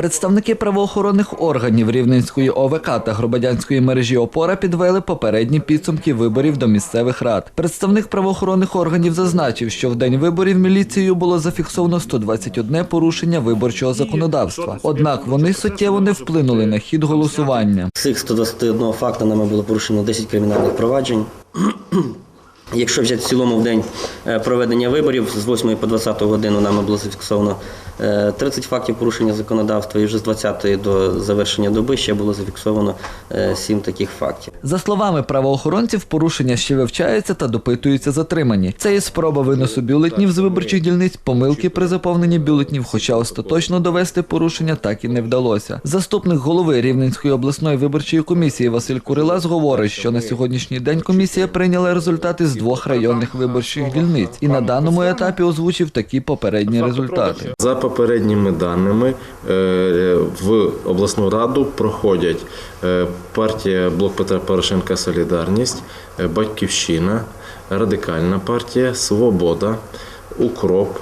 Представники правоохоронних органів Рівненської ОВК та громадянської мережі Опора підвели попередні підсумки виборів до місцевих рад. Представник правоохоронних органів зазначив, що в день виборів міліцією було зафіксовано 121 порушення виборчого законодавства. Однак вони суттєво не вплинули на хід голосування. З цих 121 факту нами було порушено 10 кримінальних проваджень. Якщо взяти в цілому в день е, проведення виборів з 8 по 20 годину нами було зафіксовано е, 30 фактів порушення законодавства, і вже з 20 до завершення доби ще було зафіксовано 7 таких фактів. За словами правоохоронців, порушення ще вивчаються та допитуються затримані. Це і спроба виносу бюлетнів з виборчих дільниць, помилки при заповненні бюлетнів, хоча остаточно довести порушення так і не вдалося. Заступник голови Рівненської обласної виборчої комісії Василь Курилас говорить, що на сьогоднішній день комісія прийняла результати з двох районних виборчих дільниць і на даному етапі озвучив такі попередні результати. За попередніми даними е, в обласну раду проходять е, партія Блок Петра Порошенка Солідарність, е, Батьківщина, Радикальна партія, Свобода, Укроп,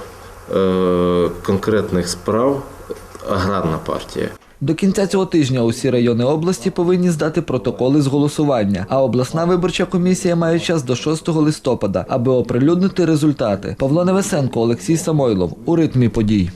конкретних справ, Аграрна партія. До кінця цього тижня усі райони області повинні здати протоколи з голосування, а обласна виборча комісія має час до 6 листопада, аби оприлюднити результати. Павло Невесенко, Олексій Самойлов у ритмі подій.